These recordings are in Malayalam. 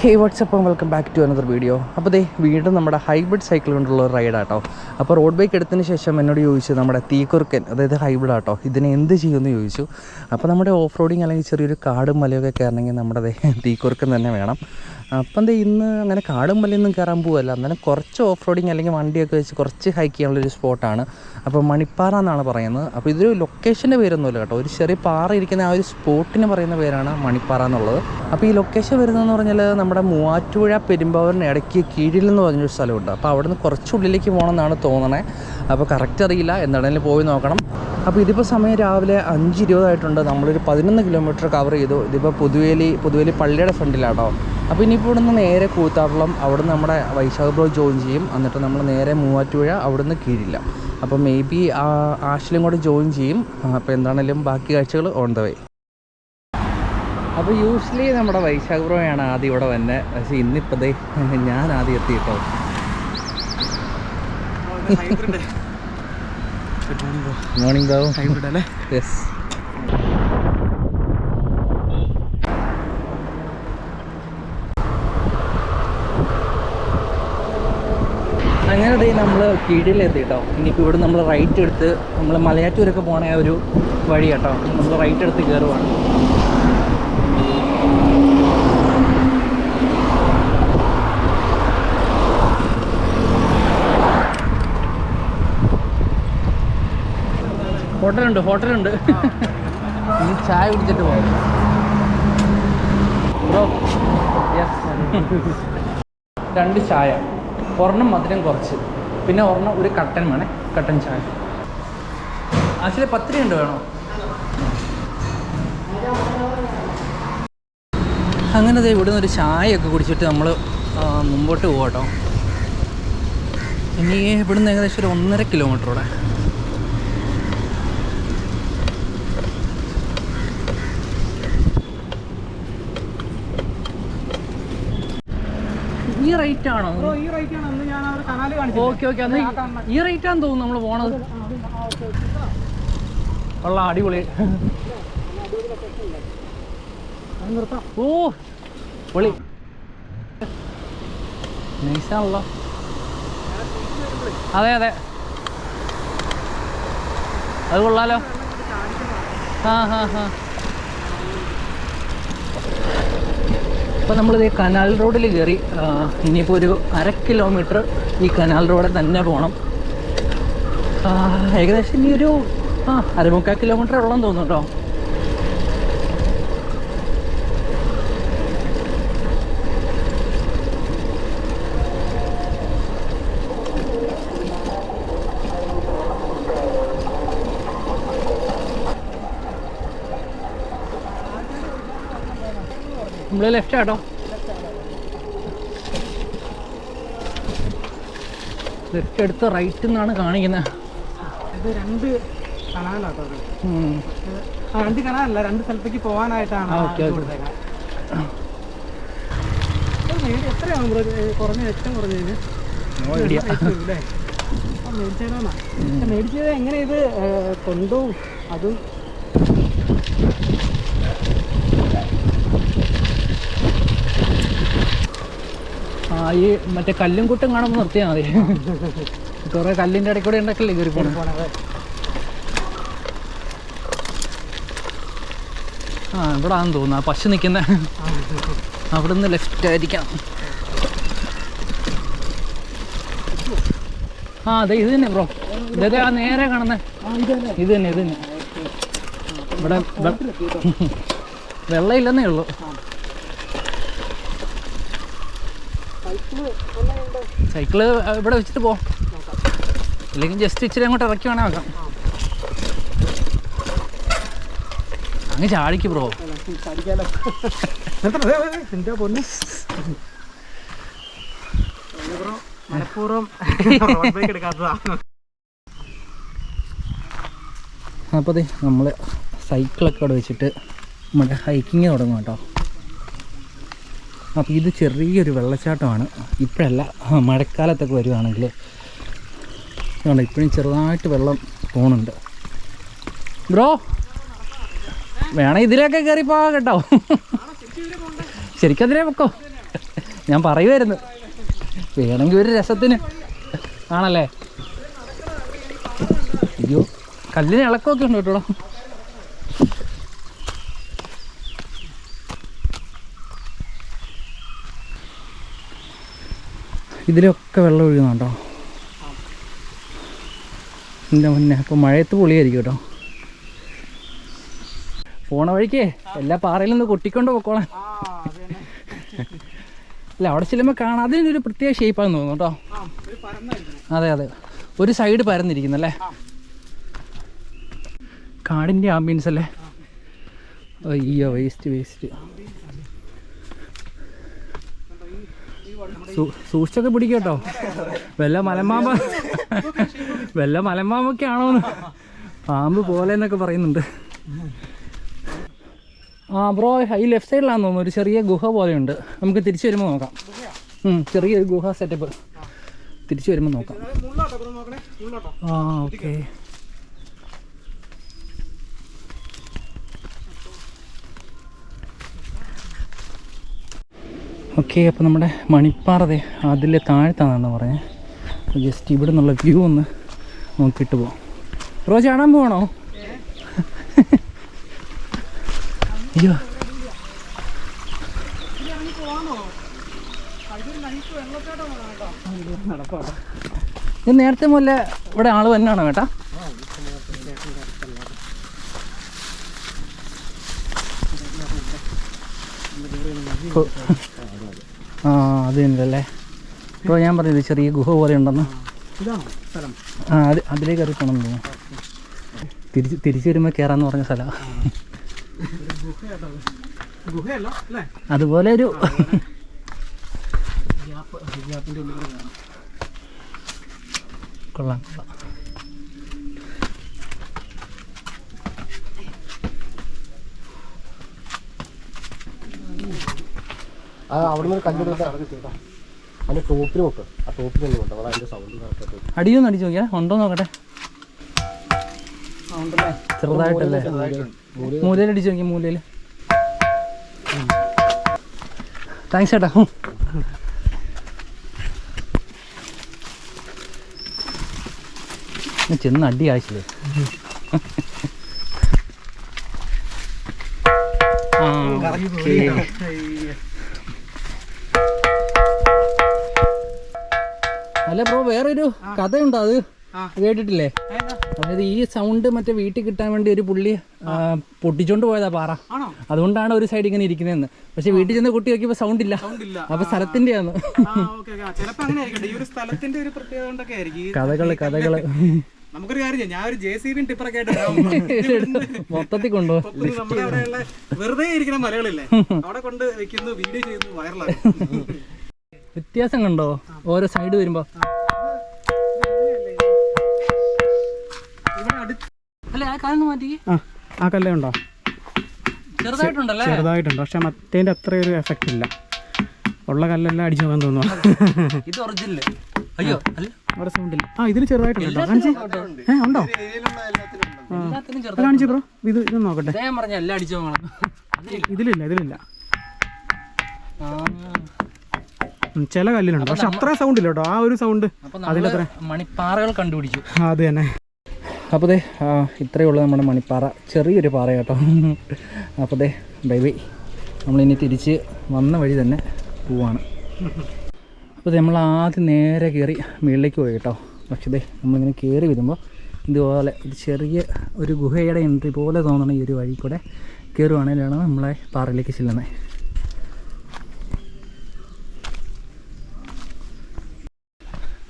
Hey WhatsApp welcome back to another video അപ്പോൾ ദേ വീണ്ടും നമ്മുടെ ഹൈബ്രിഡ് സൈക്കിൾ കൊണ്ടുള്ള ഒരു റൈഡാട്ടോ അപ്പോൾ റോഡ് ബൈക്ക് എടുത്തതിന് ശേഷം എന്നോട് ചോദിച്ചു നമ്മുടെ തീക്കുറുക്കൻ അതായത് ഹൈബ്രിഡ് ആട്ടോ ഇതിനെ എന്ത് ചെയ്യുമെന്ന് ചോദിച്ചു. അപ്പോൾ നമ്മുടെ ഓഫ് റോഡിങ് അല്ലെങ്കിൽ ചെറിയൊരു കാടും മലയൊക്കെ കയറണമെങ്കിൽ നമ്മുടെ തീക്കുറുക്കൻ തന്നെ വേണം. അപ്പം എന്താ ഇന്ന് അങ്ങനെ കാടും മലയൊന്നും കയറാൻ പോവല്ല. അന്നേരം കുറച്ച് ഓഫ് റോഡിങ് അല്ലെങ്കിൽ വണ്ടിയൊക്കെ വെച്ച് കുറച്ച് ഹൈക്ക് ചെയ്യാനുള്ളൊരു സ്പോട്ടാണ് അപ്പോൾ മണിപ്പാറ എന്നാണ് പറയുന്നത്. അപ്പോൾ ഇതൊരു ലൊക്കേഷന്റെ പേരൊന്നുമില്ല കേട്ടോ. ഒരു ചെറിയ പാറ ഇരിക്കുന്ന ആ ഒരു സ്പോട്ടിന് പറയുന്ന പേരാണ് മണിപ്പാറ എന്നുള്ളത്. അപ്പോൾ ഈ ലൊക്കേഷൻ വരുന്നതെന്ന് പറഞ്ഞാൽ നമ്മുടെ മൂവാറ്റുപുഴ പെരുമ്പാവൂരിന് ഇടയ്ക്ക് കീഴിൽ എന്ന് പറഞ്ഞൊരു സ്ഥലമുണ്ട്. അപ്പോൾ അവിടെ നിന്ന് കുറച്ച് ഉള്ളിലേക്ക് പോകണമെന്നാണ് തോന്നണേ. അപ്പോൾ കറക്റ്റ് അറിയില്ല. എന്താണെങ്കിലും പോയി നോക്കണം. അപ്പോൾ ഇതിപ്പോൾ സമയം രാവിലെ അഞ്ച് ഇരുപതായിട്ടുണ്ട്. നമ്മളൊരു പതിനൊന്ന് കിലോമീറ്റർ കവർ ചെയ്തു. ഇതിപ്പോൾ പുതുവേലി പുതുവേലി പള്ളിയുടെ ഫ്രണ്ടിലാട്ടോ. അപ്പോൾ ഇനിയിപ്പോൾ ഇവിടുന്ന് നേരെ കൂത്താപ്പളം അവിടുന്ന് നമ്മുടെ വൈശാഖ ബ്രോ ജോയിൻ ചെയ്യും. എന്നിട്ട് നമ്മൾ നേരെ മൂവാറ്റുപുഴ അവിടുന്ന് കീഴില്ല. അപ്പോൾ മേ ബി ആഷിലും കൂടെ ജോയിൻ ചെയ്യും. അപ്പോൾ എന്താണെങ്കിലും ബാക്കി കാഴ്ചകൾ ഓൺ ദ വേ അപ്പോൾ യൂഷ്വലി നമ്മുടെ വൈശാഖ് ബ്രോയാണ് ആദ്യം ഇവിടെ വന്നെ. പക്ഷേ ഇന്നിപ്പതേ ഞാൻ ആദ്യം എത്തി കേട്ടോ മോർണിംഗ് യെസ് അങ്ങനെ നമ്മൾ കീഴിലെത്തി കേട്ടോ ഇനിയിപ്പോൾ ഇവിടെ നമ്മൾ റൈറ്റ് എടുത്ത് നമ്മൾ മലയാറ്റൂരൊക്കെ പോണ ഒരു വഴി കേട്ടോ. നമ്മൾ റൈറ്റ് എടുത്ത് കയറുവാണ് ഹോട്ടലുണ്ട് ഹോട്ടലുണ്ട്. ഇനി ചായ കുടിച്ചിട്ട് പോകാം രണ്ട് ചായ. ഒരെണ്ണം മധുരം കുറച്ച്. പിന്നെ ഒരെണ്ണം ഒരു കട്ടൻ വേണേ കട്ടൻ ചായ. ആക്ച്വലി പത്തിരി ഉണ്ട് വേണോ? അങ്ങനെ ദേ ഇവിടുന്ന് ഒരു ചായയൊക്കെ കുടിച്ചിട്ട് നമ്മൾ മുമ്പോട്ട് പോകട്ടോ ഇനി ഇവിടുന്ന് ഏകദേശം ഒരു ഒന്നര കിലോമീറ്ററോടെ റേറ്റ് ആണോ? Okay okay. അന്ന് ഈ റേറ്റ് ആണെന്ന് തോന്നുന്നു നമ്മൾ പോണത്. ഉള്ള അടിപൊളി. ഓ പൊളി. നൈസാണല്ലോ. അതെ അതെ. അത് കൊള്ളാലോ. ആ ഹാ ഹാ അപ്പോൾ ഈ കനാൽ റോഡിൽ കയറി ഇനിയിപ്പോൾ ഒരു അര കിലോമീറ്റർ ഈ കനാൽ റോഡ് തന്നെ പോകണം ഏകദേശം ഇനി ഒരു ആ അരമുക്കാൽ കിലോമീറ്റർ ഉള്ളതെന്ന് തോന്നുന്നു കേട്ടോ നമ്മൾ ലെഫ്റ്റ് ആട്ടോ. ലെഫ്റ്റ് എടുത്ത് റൈറ്റ് എന്നാണ് കാണിക്കുന്നത് ഇത് രണ്ട് കനാലാട്ടോ. രണ്ട് കനാലല്ല രണ്ട് സ്ഥലത്തേക്ക് പോകാനായിട്ടാണ്. എത്രയാണ് കുറഞ്ഞ ഏറ്റവും കുറഞ്ഞത്? മേടിച്ചത് എങ്ങനെ ഇത് കൊണ്ടും അതും ഈ മറ്റേ കല്ലും കുട്ടും കാണുമ്പോൾ നിർത്തിയാൽ മതി. കുറേ കല്ലിന്റെ ഇടയ്ക്ക് കൂടെ ഉണ്ടാക്കില്ലേ കയറി ആ ഇവിടെ ആണെന്ന് തോന്നുന്നു. ആ പശു നിൽക്കുന്ന അവിടെ നിന്ന് ലെഫ്റ്റ് ആയിരിക്കാം. ആ അതെ ഇത് തന്നെ ബ്രോ. ഇതേ ആ നേരെ കാണുന്നത് ഇത് തന്നെ ഇത് തന്നെ. ഇവിടെ വെ- വെള്ളം ഇല്ലെന്നേ ഉള്ളൂ. സൈക്കിൾ ഇവിടെ വെച്ചിട്ട് പോ. അല്ലെങ്കിൽ ജസ്റ്റ് ഇച്ചിരി അങ്ങോട്ട് ഇറക്കി വേണേ വെക്കാം. അങ്ങ് ചാടിക്ക് ബ്രോ മനഃപൂർവം അപ്പോൾ നമ്മൾ സൈക്കിളൊക്കെ അവിടെ വെച്ചിട്ട് നമ്മുടെ ഹൈക്കിങ് തുടങ്ങും കേട്ടോ അപ്പോൾ ഇത് ചെറിയൊരു വെള്ളച്ചാട്ടമാണ്. ഇപ്പോഴല്ല മഴക്കാലത്തൊക്കെ വരുവാണെങ്കിൽ. അതുകൊണ്ട് ഇപ്പോഴും ചെറുതായിട്ട് വെള്ളം പോകുന്നുണ്ട് ബ്രോ വേണം ഇതിലൊക്കെ പോകാം കേട്ടോ. ശരിക്കും അതിലേ പൊക്കോ. ഞാൻ പറയുമായിരുന്നു വേണമെങ്കിൽ ഒരു രസത്തിന് ആണല്ലേ? അയ്യോ കല്ലിന് ഇളക്കമൊക്കെ ഉണ്ട് കേട്ടോ. ഇതിലൊക്കെ വെള്ളം ഒഴുകുന്നുണ്ടോ എന്റെ മുന്നേ അപ്പോൾ മഴയത്ത് പൊളിയായിരിക്കും കേട്ടോ. പോണ വഴിക്കേ എല്ലാ പാറയിൽ നിന്ന് കൊട്ടിക്കൊണ്ട് പൊക്കോളാം. അല്ല അവിടെ ചെല്ലുമ്പോൾ കാണാം. അതിനൊരു പ്രത്യേക ഷേപ്പാന്ന് തോന്നുന്നു കേട്ടോ. അതെ അതെ. ഒരു സൈഡ് പരന്നിരിക്കുന്നല്ലേ. കാടിന്റെ ആംബിയൻസ് അല്ലേ? അയ്യോ വേസ്റ്റ് വേസ്റ്റ് സൂക്ഷിച്ചൊക്കെ പിടിക്കട്ടോ. കേട്ടോ വല്ല മലമ്പാമ്പ വല്ല മലമ്പാമ്പൊക്കെ ആണോന്ന്. പാമ്പ് പോലെ എന്നൊക്കെ പറയുന്നുണ്ട്. ആ ബ്രോ ഈ ലെഫ്റ്റ് സൈഡിലാണെന്ന് തോന്നുന്നു ഒരു ചെറിയ ഗുഹ പോലെയുണ്ട്. നമുക്ക് തിരിച്ചു വരുമ്പോൾ നോക്കാം. ചെറിയൊരു ഗുഹ സെറ്റപ്പ് തിരിച്ചു വരുമ്പോൾ നോക്കാം. ആ ഓക്കെ. ഓക്കെ അപ്പോൾ നമ്മുടെ മണിപ്പാറതെ അതിലെ താഴ്ത്താന്നാണ് പറഞ്ഞത് അപ്പോൾ ജസ്റ്റ് ഇവിടെ നിന്നുള്ള വ്യൂ ഒന്ന് നോക്കിയിട്ട് പോവാം. റോ ചാടാൻ പോകണോ അയ്യോ. ഇത് നേരത്തെ മുതലേ ഇവിടെ ആൾ തന്നെയാണോ കേട്ടാ? Oh. അത് തന്നെയല്ലേ ഞാൻ പറഞ്ഞത് ചെറിയ ഗുഹ പോലെ ഉണ്ടെന്ന്? ആ അത് അതിലേക്ക് കയറി പോകണം തോന്നുന്നു. തിരിച്ച് തിരിച്ചു വരുമ്പോൾ കയറാന്ന് പറഞ്ഞ സ്ഥലമാണ്. അതുപോലെ ഒരു കൊള്ളാം കൊള്ളാം. ആ അവിടെ നിന്ന് കല്ലെടുത്ത അതിന്റെ ടോപ്പിന് നോക്ക് ആ ടോപ്പിൽ അവിടെ സൗണ്ട് അടിയൊന്ന് അടിച്ചു നോക്കിയാ. ഉണ്ടോ നോക്കട്ടെ. ചെറുതായിട്ടല്ലേ? മൂലയിൽ അടിച്ചു നോക്കി മൂലയിൽ താങ്ക്സ് ചേട്ടാ. ചെന്ന് അടി ആയിച്ചില്ലേ ആ അല്ല ബ്രോ വേറൊരു കഥയുണ്ടോ അത്. കേട്ടിട്ടില്ലേ? അതായത് ഈ സൗണ്ട് മറ്റേ വീട്ടിൽ കിട്ടാൻ വേണ്ടി ഒരു പുള്ളി പൊട്ടിച്ചോണ്ട് പോയതാ പാറ. അതുകൊണ്ടാണ് ഒരു സൈഡ് ഇങ്ങനെ ഇരിക്കുന്നതെന്ന്. പക്ഷെ വീട്ടിൽ ചെന്ന് കുട്ടി നോക്കിയപ്പോ സൗണ്ട് ഇല്ല. അപ്പൊ സ്ഥലത്തിന്റെയാണ് ആ ഓക്കെ ഓക്കെ ചിലപ്പോ അങ്ങനെ ആയിരിക്കട്ടെ. ഈ ഒരു സ്ഥലത്തിന്റെ ഒരു പ്രത്യേകത കൊണ്ടൊക്കെ ആയിരിക്കും. ഈ കഥകൾ കഥകൾ. നമുക്കൊരു കാര്യം ഞാൻ ഒരു ജെ സി ബി ടിപ്പറൊക്കെ. മൊത്തത്തിൽ നമ്മുടെ അവിടെയുള്ള വെറുതെ ഇരിക്കുന്ന മലകളില്ലേ? അവിടെ കൊണ്ട് വെക്കുന്നു വീഡിയോ ചെയ്യുന്നു വൈറലാണ് വ്യത്യാസം കണ്ടോ? ഓരോ സൈഡ് വരുമ്പോ. അല്ല ആ കാലം മാറ്റി ആ ആ കല്ലേ ഉണ്ടോ? ചെറുതായിട്ടുണ്ടല്ലേ? ചെറുതായിട്ടുണ്ട് പക്ഷെ മറ്റേന്റെ അത്ര ഒരു എഫക്റ്റ് ഇല്ല. ഉള്ള കല്ലെല്ലാം അടിച്ചു പോകാൻ തോന്നുന്നു. ഇത് ഒറിജിനൽ അയ്യോ അല്ല. അവിടെ സൗണ്ട് ആ ഇതിൽ ചെറുതായിട്ടുണ്ട് കാണിച്ചേ. ഏ ഉണ്ടോ? ബ്രോ. ഇത് ഇത് നോക്കട്ടെ. ഇതിലില്ല ഇതിലില്ല. ചില കല്ലിലുണ്ട്. പക്ഷെ അത്ര സൗണ്ട് ഇല്ല കേട്ടോ. ആ ഒരു സൗണ്ട് നമ്മൾ മണിപ്പാറകൾ കണ്ടുപിടിച്ചു. അത് തന്നെ. അപ്പോൾ ദേ ഇത്രയേ ഉള്ളൂ നമ്മുടെ മണിപ്പാറ. ചെറിയൊരു പാറ കേട്ടോ. അപ്പോൾ ദേ ബൈ ബൈ നമ്മളിനി തിരിച്ച് വന്ന വഴി തന്നെ പോവാണ്. അപ്പോൾ നമ്മൾ ആദ്യം നേരെ കയറി മുകളിലേക്ക് പോയി കേട്ടോ. പക്ഷേ ദേ നമ്മളിങ്ങനെ കയറി വരുമ്പോൾ ഇതുപോലെ ഒരു ചെറിയ ഒരു ഗുഹയുടെ എൻട്രി പോലെ തോന്നണ ഈ ഒരു വഴി കൂടെ കയറുവാണെങ്കിലാണ് നമ്മളെ പാറയിലേക്ക് ചെല്ലുന്നത്.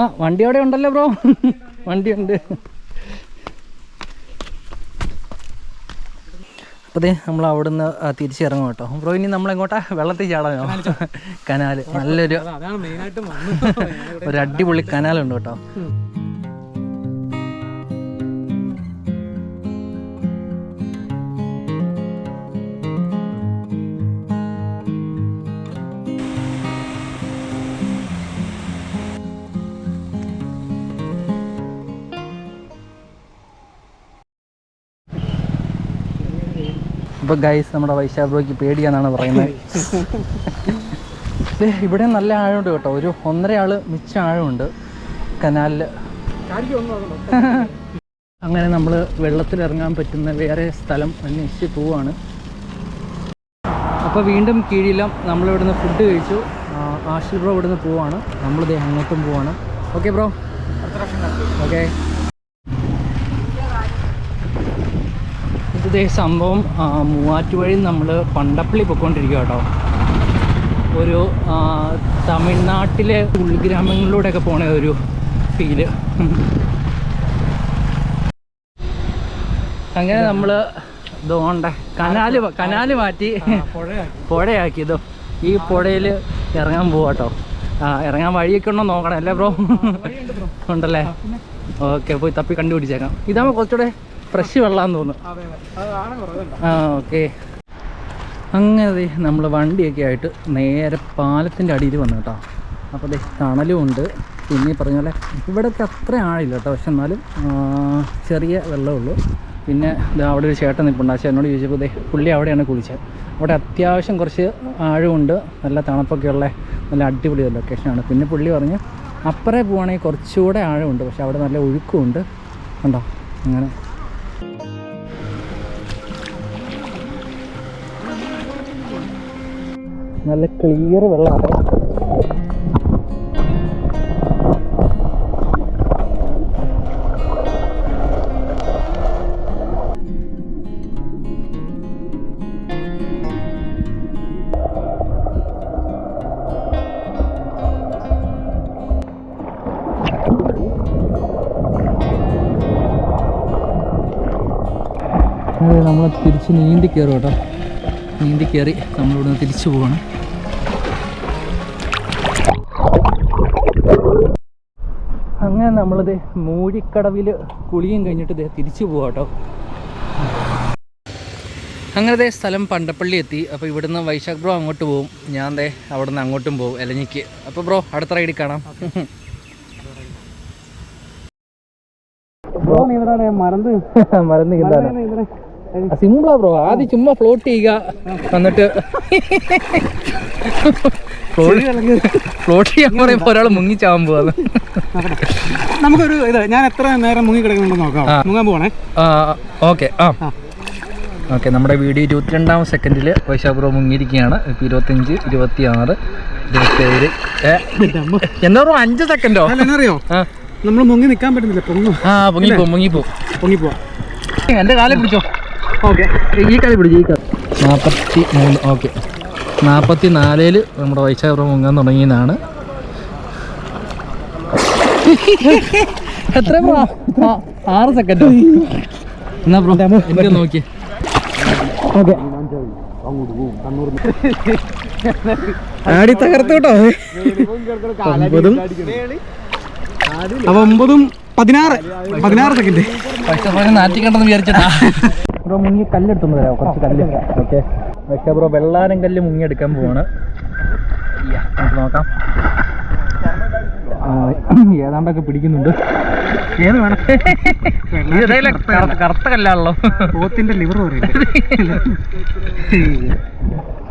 ആ വണ്ടി അവിടെ ഉണ്ടല്ലോ ബ്രോ. വണ്ടി ഉണ്ട്. അപ്പോൾ ദേ നമ്മൾ അവിടുന്ന് തിരിച്ചിറങ്ങും കേട്ടോ. ബ്രോ ഇനി നമ്മളെങ്ങോട്ടാ വെള്ളത്തിൽ ചാടാനോ? കനാല് നല്ലൊരു ഒരു അടിപൊളി കനാലുണ്ട് കേട്ടോ. ഇപ്പൊ ഗൈസ് നമ്മുടെ വൈശാഖ് ബ്രോയ്ക്ക് പേടിയാന്നാണ് പറയുന്നത്. ഇവിടെ നല്ല ആഴമുണ്ട് കേട്ടോ. ഒരു ഒന്നര ആൾ മിച്ച ആഴമുണ്ട്. നോക്കണോ അങ്ങനെ നമ്മൾ വെള്ളത്തിൽ ഇറങ്ങാൻ പറ്റുന്ന വേറെ സ്ഥലം അന്വേഷിച്ച് പോവാണ്. അപ്പോൾ വീണ്ടും കീഴിലും നമ്മളിവിടുന്ന് ഫുഡ് കഴിച്ചു. ആഷിൽ ബ്രോ ഇവിടുന്ന് പോവാണ്. നമ്മളിത് അങ്ങോട്ടും പോവാണ്. ഓക്കെ ബ്രോ ഓക്കെ ഇതേ സംഭവം മൂവാറ്റുവഴി നമ്മൾ പണ്ടപ്പള്ളി പൊയ്ക്കൊണ്ടിരിക്കുക കേട്ടോ. ഒരു തമിഴ്നാട്ടിലെ ഉൾഗ്രാമങ്ങളിലൂടെയൊക്കെ പോണ ഒരു ഫീൽ. അങ്ങനെ നമ്മൾ ഇതോണ്ട കനാല് കനാല് മാറ്റി പുഴയാക്കി. ഇതോ. ഈ പുഴയിൽ ഇറങ്ങാൻ പോവാട്ടോ ആ ഇറങ്ങാൻ വഴിയൊക്കെ ഉണ്ടോ നോക്കണം അല്ലേ ബ്രോ? ഉണ്ടല്ലേ? ഓക്കെ പോയി തപ്പി കണ്ടുപിടിച്ചേക്കാം. ഇതാകുമ്പോൾ കുറച്ചുകൂടെ ഫ്രഷ് വെള്ളമാന്ന് തോന്നുന്നു. ആ ഓക്കെ. അങ്ങനെ നമ്മൾ വണ്ടിയൊക്കെ ആയിട്ട് നേരെ പാലത്തിന്റെ അടിയിൽ വന്നു കേട്ടോ. അപ്പോൾ ദേ തണലും ഉണ്ട്. പിന്നെ പറഞ്ഞ പോലെ ഇവിടെയൊക്കെ അത്ര ആഴില്ല കേട്ടോ. പക്ഷെ എന്നാലും ചെറിയ വെള്ളമുള്ളൂ പിന്നെ ദേ അവിടെ ഒരു ചേട്ടൻ നിൽപ്പുണ്ട് ആ ചേട്ടനോട് ചോദിച്ചപ്പോൾ ദേ പുള്ളി അവിടെയാണ് കുളിച്ചത് അവിടെ അത്യാവശ്യം കുറച്ച് ആഴമുണ്ട്. നല്ല തണുപ്പൊക്കെ ഉള്ള നല്ല അടിപൊളി ലൊക്കേഷനാണ് പിന്നെ പുള്ളി പറഞ്ഞ് അപ്പുറേ പോവുകയാണെങ്കിൽ കുറച്ചുകൂടെ ആഴമുണ്ട്. പക്ഷെ അവിടെ നല്ല ഒഴുക്കുമുണ്ട്. ഉണ്ടോ അങ്ങനെ. നല്ല ക്ലിയർ വെള്ളമാണ്. നമ്മൾ തിരിച്ച് നീന്തി കയറും കേട്ടോ. നീന്തി കയറി നമ്മളിവിടുന്ന് തിരിച്ചു പോവാണ്. അങ്ങനെ നമ്മളിത് മൂഴിക്കടവിൽ കുളിയും കഴിഞ്ഞിട്ട് ദേ തിരിച്ചു പോവാ കേട്ടോ അങ്ങനെ ദേ സ്ഥലം പണ്ടപ്പള്ളി എത്തി. അപ്പോൾ ഇവിടുന്ന് വൈശാഖ് ബ്രോ അങ്ങോട്ട് പോകും ഞാൻ ദേ അവിടുന്ന് അങ്ങോട്ടും പോകും എലഞ്ഞിക്ക്. അപ്പോൾ ബ്രോ അടുത്ത റൈഡിൽ കാണാം. ബ്രോ മറന്ന്. മറന്നു ഇവരെ സിമ്പിളാ ബ്രോ ആദ്യം ചുമ്മാ ഫ്ലോട്ട് ചെയ്യുക. എന്നിട്ട് ഫ്ലോട്ട് ചെയ്യാൻ പറയുമ്പോൾ ഒരാൾ മുങ്ങിച്ചാവാൻ പോവാന്ന്. നമുക്കൊരു ഇത് ഞാൻ എത്ര നേരം മുങ്ങി കിടക്കുന്നുണ്ടെന്ന് നോക്കാം. മുങ്ങാൻ ഓക്കെ ആ. ഓക്കെ നമ്മുടെ വീഡിയോ ഇരുപത്തിരണ്ടാം സെക്കൻഡിൽ വൈശാഖ് ബ്രോ മുങ്ങിയിരിക്കുകയാണ്. ഇപ്പം ഇരുപത്തഞ്ച് ഇരുപത്തി ആറ് ഇരുപത്തേഴ് എന്താ പറയുക അഞ്ച് സെക്കൻഡോ? എന്നറിയോ നമ്മൾ മുങ്ങി നിൽക്കാൻ പറ്റുന്നില്ല പൊങ്ങും. ആ മുങ്ങിപ്പോ മുങ്ങിപ്പോ പൊങ്ങി പോവാം എന്റെ കാലം പിടിച്ചോ. ഓക്കെ. ഈ കളി പിടിച്ചു ഈ കളി. നാൽപ്പത്തി മൂന്ന് ഓക്കെ. നാൽപ്പത്തി നാലിൽ നമ്മുടെ വൈശാഖ മുങ്ങാൻ തുടങ്ങിയതാണ്. എത്ര ബ്രോ ആ, ആറ് സെക്കൻഡ് എന്നാ ബ്രോ എനിക്ക് നോക്കി. ഓക്കെ. ആടി തകർത്തു കേട്ടോ. ഒമ്പതും അപ്പൊ ഒമ്പതും പതിനാറ് പതിനാറ് സെക്കൻഡ് പക്ഷെ നാറ്റിക്കണ്ടെന്ന് വിചാരിച്ചിട്ടാ ബ്രോ മുങ്ങി കല്ലെടുത്തു തരാം കുറച്ച് കല്ല്. Okay okay. ബ്രോ വെള്ളാരം കല്ല് മുങ്ങിയെടുക്കാൻ പോവാണ്. നമുക്ക് നോക്കാം. ഏതാണ്ടൊക്കെ പിടിക്കുന്നുണ്ട്. ഏത് വേണം? കറുത്ത കല്ലാണല്ലോ. പോത്തിന്റെ ലിവർ പറയില്ലേ